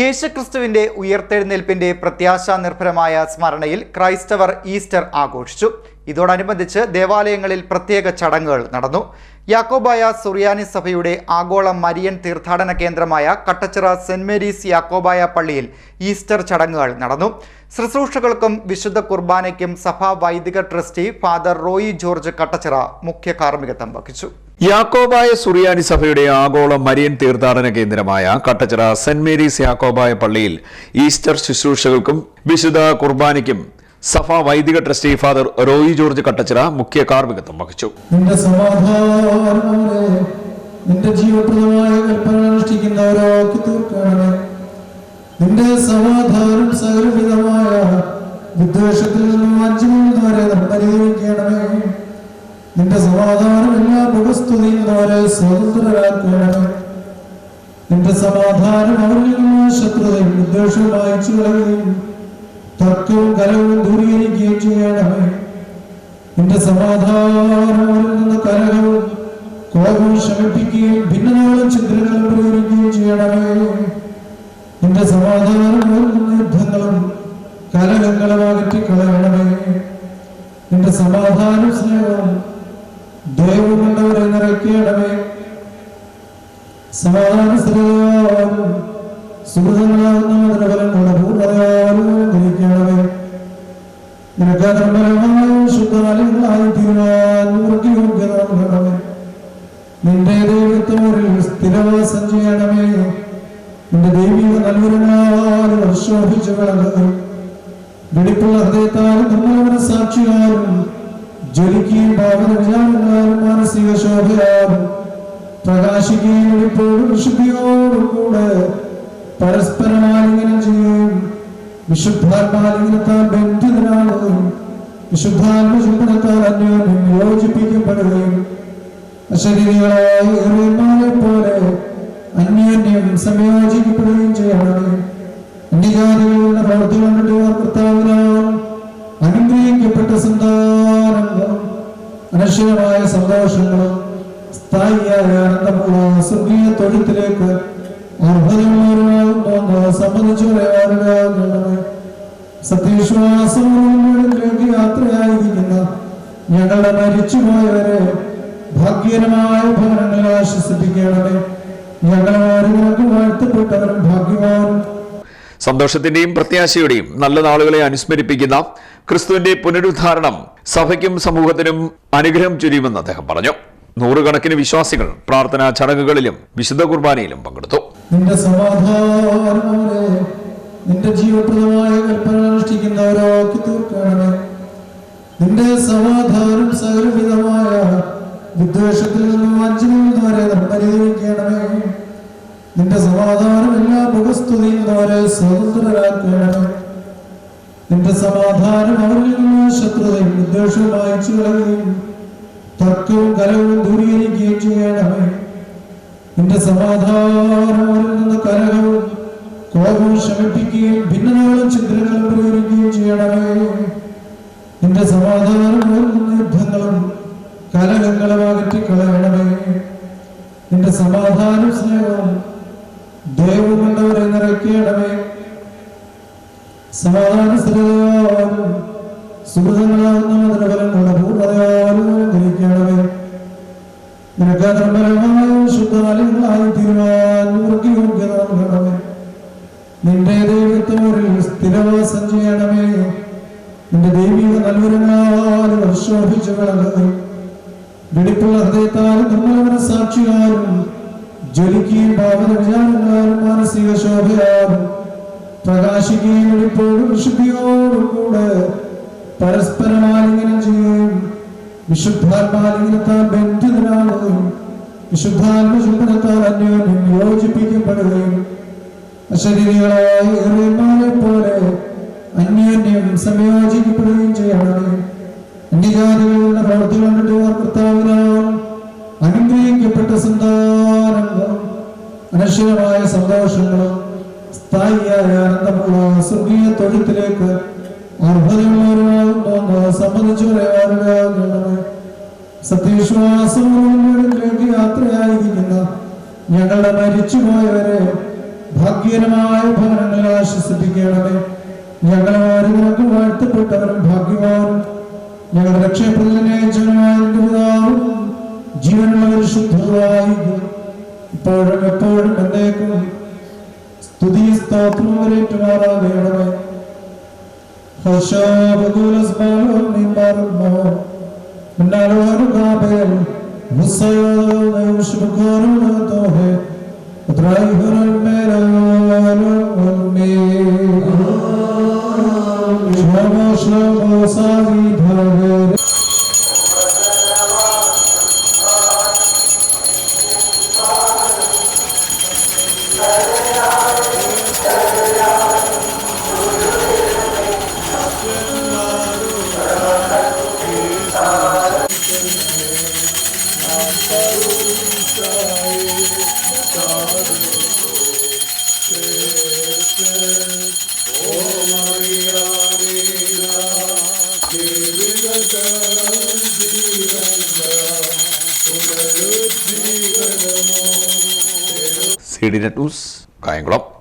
യേശുക്രിസ്തുവിന്റെ ഉയർത്തെഴുന്നേൽപ്പിന്റെ പ്രത്യാശാ നിർഭരമായ സ്മരണയിൽ ക്രൈസ്തവർ ഈസ്റ്റർ ആഘോഷിച്ചു. ഇതോടനുബന്ധിച്ച് ദേവാലയങ്ങളിൽ പ്രത്യേക ചടങ്ങുകൾ നടന്നു. യാക്കോബായ സുറിയാനി സഭയുടെ ആഗോള മരിയൻ തീർത്ഥാടന കേന്ദ്രമായ കട്ടച്ചിറ സെന്റ് മേരീസ് യാക്കോബായ പള്ളിയിൽ ഈസ്റ്റർ ചടങ്ങുകൾ നടന്നു. ശുശ്രൂഷകൾക്കും വിശുദ്ധ കുർബാനയ്ക്കും സഭാ വൈദിക ട്രസ്റ്റി ഫാദർ റോയി ജോർജ് കട്ടച്ചിറ മുഖ്യ കാർമ്മികത്വം വഹിച്ചു. യാക്കോബായ സുറിയാനി സഭയുടെ ആഗോള മരിയൻ തീർത്ഥാടന കേന്ദ്രമായ കട്ടച്ചിറ സെന്റ് മേരീസ് യാക്കോബായ പള്ളിയിൽ ഈസ്റ്റർ ശുശ്രൂഷകൾക്കും വിശുദ്ധ കുർബാനയ്ക്കും സഭ വൈദിക ട്രസ്റ്റി ഫാദർ റോയി ജോർജ് കട്ടച്ചിറ മുഖ്യ കാർമ്മികത്വം വഹിച്ചു. നിന്റെ സമാധാനമേ നിന്റെ ജീവപ്രദമായ കൽപ്പന അനുഷ്ഠിക്കുന്നവരാക്കി തീർക്കണമേ നിന്റെ സമാധാനം സകലവിധമായ വിദ്വേഷത്തിൽ നിന്നും വഞ്ചനവരെ പരിഹരിക്കണമേ നിന്റെ സമാധാനം എല്ലാ മുഖസ്തുതിയും അവരെ സ്വതന്ത്രരാക്കണമേ നിന്റെ സമാധാനം അവരിൽ നിന്ന് ശത്രുതയും ഉദ്ദേശവും വായിച്ചു കളയുകയും തർക്കവും കലവും ദൂരീകരിക്കുകയും ചെയ്യണമേ. നിന്റെ സമാധാനം കലഹവും കോപവും ശമിപ്പിക്കുകയും ഭിന്നതകളും ചിത്രങ്ങളും പ്രയോഗിക്കുകയും ചെയ്യണമേ. നിന്റെ സമാധാനം യുദ്ധങ്ങളും കലഹങ്ങളും അകറ്റി കളയണമേ നിന്റെ സമാധാനം സ്നേഹവും ദൈവം നിറയ്ക്കണമേ സമാധാന സ്ഥിരയാലും സുഹൃതങ്ങളാകുന്ന മധുരഫലങ്ങളുടെ പൂർണതയാലും ധരിക്കണമേ. നിനക്ക് നിർമ്മലമായും ശുദ്ധാലയങ്ങളായി തീരുവാൻ മുറുക്കി നൽകണമേ നിന്റെ സ്ഥിരവാസം ചെയ്യണമേ. നിന്റെ ദൈവിക നൽകുരങ്ങളാൽ വർഷോഭിച്ചു കളകയും വെടിപ്പുള്ള ഹൃദയത്താലും നിർമ്മലവന സാക്ഷിയാലും ജ്വലിക്കുകയും ഭാവന വിചാരങ്ങളാലും മാനസിക ശോഭയാലും പ്രകാശിക്കുകയും എപ്പോഴും വിശുദ്ധിയോടും കൂടെ പരസ്പരം ആലിംഗനം ചെയ്യുകയും വിശുദ്ധാത്മാലിംഗനത്താൽ ബന്ധിതനാകുകയും വിശുദ്ധാത്മചുംബനത്താൽ അന്യോന്യം യോജിപ്പിക്കപ്പെടുകയും അശരീരികളായ പോലെ അന്യോന്യം സംയോജിക്കപ്പെടുകയും ചെയ്യണം. അന്യജാതികളുടെ പ്രവർത്തികൾ കണ്ടിട്ട് കർത്താവിനാൽ അനുഗ്രഹിക്കപ്പെട്ട സന്താനങ്ങളും അനശ്വരമായ സന്തോഷങ്ങളും സ്ഥായിയായ ആനന്ദമുള്ള സ്വർഗീയ പറയാറുണ്ടാകുന്നതാണ് സത്യവിശ്വാസങ്ങളിലേക്ക് യാത്രയായിരിക്കുന്ന ഞങ്ങളുടെ മരിച്ചുപോയവരെ ഭാഗ്യകരമായ ഭവനങ്ങളെ ആശ്വസിപ്പിക്കണമേ. ഞങ്ങളെ ആരോഗ്യം വാഴ്ത്തപ്പെട്ടവരും ഭാഗ്യവാനും. സന്തോഷത്തിന്റെയും പ്രത്യാശയുടെയും നല്ല നാളുകളെ അനുസ്മരിപ്പിക്കുന്ന ക്രിസ്തുവിന്റെ പുനരുദ്ധാരണം സഭയ്ക്കും സമൂഹത്തിനും അനുഗ്രഹം ചുരിയുമെന്ന് അദ്ദേഹം പറഞ്ഞു. നൂറുകണക്കിന് വിശ്വാസികൾ പ്രാർത്ഥനാ ചടങ്ങുകളിലും വിശുദ്ധ കുർബാനയിലും പങ്കെടുത്തു. നിന്റെ സമാധാനമേ നിന്റെ ജീവപ്രദമായ കൽപ്പന അനുഷ്ഠിക്കുന്നവരാക്കി തീർക്കണമേ. നിന്റെ സമാധാനം സകലവിധമായ വിദ്വേഷത്തിൽ നിന്നും വഞ്ചനയിൽ നിന്നവരെ പരിഹരിക്കണമേ നിന്റെ സമാധാനം എല്ലാ മുഖസ്തുതിയിൽ അവരെ നിന്റെ സമാധാനം അവരിൽ നിന്ന് ശത്രുതയും ഉദ്ദേശവും വായിച്ചു കളയുകയും തർക്കവും കലവും ദൂരീകരിക്കുകയും ചെയ്യണമേ നിന്റെ സമാധാനം അവരിൽ നിന്ന് കലഹവും കോപവും ശമിപ്പിക്കുകയും ഭിന്നതകളും ചിത്രങ്ങളും പ്രയോഗിക്കുകയും ചെയ്യണമേ നിന്റെ സമാധാനം അവരിൽ നിന്ന് യുദ്ധങ്ങളും കലഹങ്ങളും അകറ്റി കളയണമേ നിന്റെ സമാധാനം സ്നേഹവും നിറയ്ക്കണമേ സമാധാന സ്ഥിരതയാലും സുഹൃതങ്ങളാകുന്ന പൂർണതയാലും ശുദ്ധാലയങ്ങളായി തീരുവാൻ മുറുക്കി യോഗ്യത നൽകണമേ നിന്റെ സ്ഥിരവാസം ചെയ്യണമേ. നിന്റെ ദൈവിക നൽകുരങ്ങളാൽ വർഷോഭിച്ചു കളകയും വെടിപ്പുള്ള ഹൃദയത്താലും സാക്ഷിയാലും ജ്വലിക്കുകയും ഭാവന വിചാരങ്ങളാലും മാനസിക ശോഭയാലും പ്രകാശിക്കുകയും വെടിപ്പോഴും വിശുദ്ധിയോടും കൂടെ പരസ്പരമാലിംഗനം ചെയ്യുകയും വിശുദ്ധാത്മാലിംഗനത്താൽ ബന്ധിതനാകുകയും വിശുദ്ധാത്മചുംബനത്താൽ അന്യോന്യം യോജിപ്പിക്കപ്പെടുകയും അശരീരികളായ ഏറിയന്മാരെ പോലെ അന്യോന്യം സംയോജിക്കപ്പെടുകയും ചെയ്യണമേ. അന്യജാതികളുടെ പ്രവർത്തികൾ കണ്ടിട്ട് കർത്താവിനാൽ അനുഗ്രഹിക്കപ്പെട്ട സന്താനങ്ങളും അനശ്വരമായ സന്തോഷങ്ങളും സ്ഥായിയായ ആനന്ദമുള്ള സ്വർഗീയ തൊഴുത്തിലേക്ക് അർഹതയുള്ളവരാകുന്നു സംബന്ധിച്ചു പറയാറുണ്ടാകുന്നതാണ് സത്യവിശ്വാസങ്ങളിലേക്ക് യാത്രയായിരിക്കുന്ന ഞങ്ങളുടെ മരിച്ചുപോയവരെ ഭാഗ്യകരമായ ഭവനങ്ങളെ ആശ്വസിപ്പിക്കണമേ. ഞങ്ങളെ നിനക്ക് വാഴ്ത്തപ്പെട്ടവരും ഭാഗ്യവാനും ഞങ്ങളുടെ രക്ഷപ്പെടുന്നതിനെ ജനമായ ജീവനുള്ള ഒരു ശുദ്ധവായിരിക്കും ഇപ്പോഴും എപ്പോഴും എന്നേക്കും സ്തുതി സ്തോത്രവും വരേറ്റുമാറാകണമേ ഹോശോബുലസ് ബാലോം നിമ്പാറുമോ മിന്നാലോരു കാബേൽ മുസയോ ശുഭകോരോ തോഹെ ഉദ്രായിഹുൽ മേലോലും Dedi Netus, gelap.